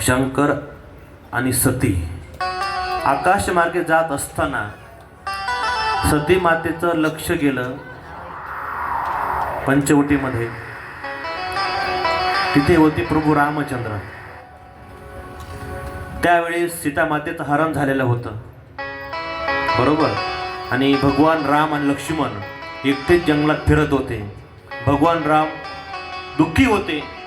शंकर आणि सती. आकाशमार्गे जात असताना सती मातेचं लक्ष गेलं पंचवटीमध्ये. तिथे होते प्रभू रामचंद्र. त्यावेळी सीतामातेचं हरण झालेलं होतं. बरोबर? आणि भगवान राम आणि लक्ष्मण एकटेच जंगलात फिरत होते. भगवान राम दुःखी होते.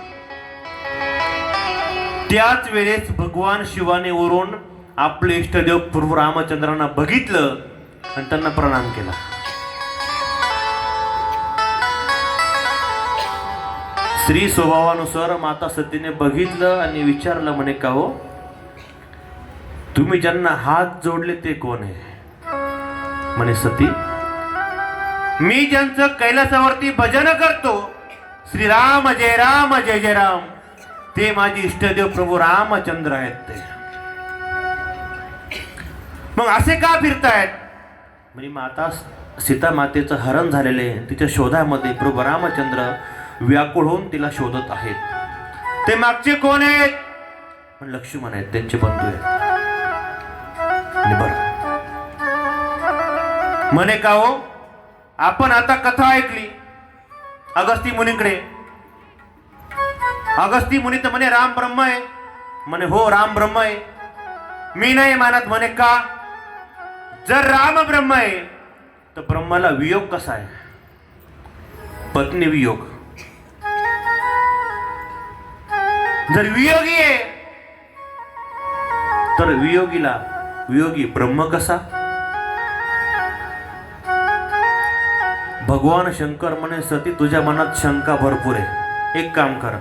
त्याच वेळेस भगवान शिवाने वरून आपले इष्टदेव प्रभू रामचंद्रांना बघितलं आणि त्यांना प्रणाम केला. स्त्री स्वभावानुसार माता सतीने बघितलं आणि विचारलं म्हणे का हो? तुम्ही ज्यांना हात जोडले ते कोण आहे? म्हणे सती मी ज्यांचं कैलासावरती भजन करतो श्रीराम जय राम जय जय राम. ते माझे इष्टदेव प्रभू रामचंद्र आहेत ते. मग असे का फिरतायत? म्हणजे माता सीता मातेचं हरण झालेले तिच्या शोधामध्ये प्रभू रामचंद्र व्याकुळ होऊन तिला शोधत आहेत. ते मागचे कोण आहेत? पण लक्ष्मण आहेत त्यांचे बंधू आहेत. बरं. म्हणे का हो? आपण आता कथा ऐकली. अगस्ती मुनीकडे अगस्ती मुनी तर म्हणे राम ब्रह्म आहे म्हणे हो राम ब्रह्म आहे मी नाही मानत म्हणे का? जर राम ब्रह्म आहे तर ब्रह्माला वियोग कसा आहे? पत्नी वियोग. जर वियोगी आहे तर वियोगीला वियोगी ब्रह्म कसा? भगवान शंकर म्हणे सती तुझ्या मनात शंका भरपूर आहे. एक काम कर